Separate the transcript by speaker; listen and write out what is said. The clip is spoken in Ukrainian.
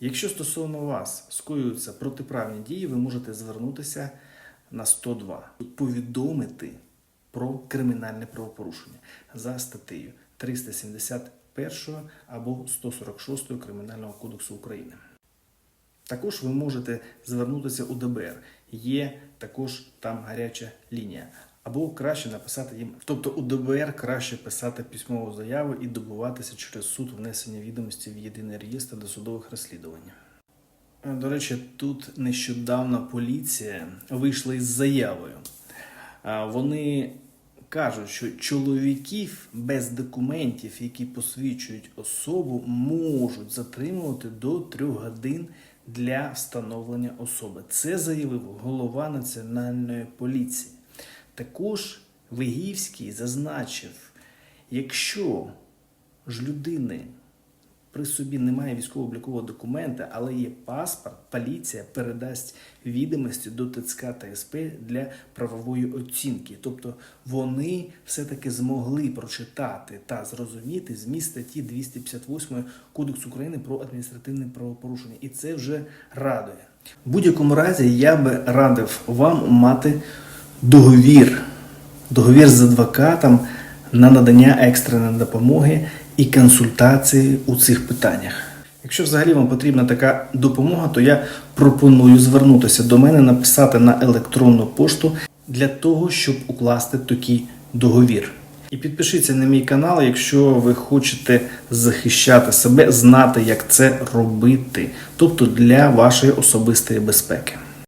Speaker 1: Якщо стосовно вас скоюються протиправні дії, ви можете звернутися на 102, повідомити про кримінальне правопорушення за статтею 371 або 146 Кримінального кодексу України. Також ви можете звернутися у ДБР. Є також там гаряча лінія. Або краще написати їм. Тобто у ДБР краще писати письмову заяву і добуватися через суд внесення відомості в єдиний реєстр досудових розслідувань. Е, До речі, тут нещодавно поліція вийшла із заявою. А, Вони кажуть, що чоловіків без документів, які посвідчують особу, можуть затримувати до трьох годин для встановлення особи. Це заявив голова національної поліції. Також Вигівський зазначив, якщо ж людини при собі немає військово-облікового документа, але є паспорт, поліція передасть відомості до ТЦК та СП для правової оцінки. Тобто вони все-таки змогли прочитати та зрозуміти зміст статті 258 Кодексу України про адміністративне правопорушення. І це вже радує. В будь-якому разі я би радив вам мати договір договір з адвокатом на надання екстреної допомоги і консультації у цих питаннях. Якщо взагалі вам потрібна така допомога, то я пропоную звернутися до мене, написати на електронну пошту для того, щоб укласти такий договір. І підпишіться на мій канал, якщо ви хочете захищати себе, знати, як це робити, тобто для вашої особистої безпеки.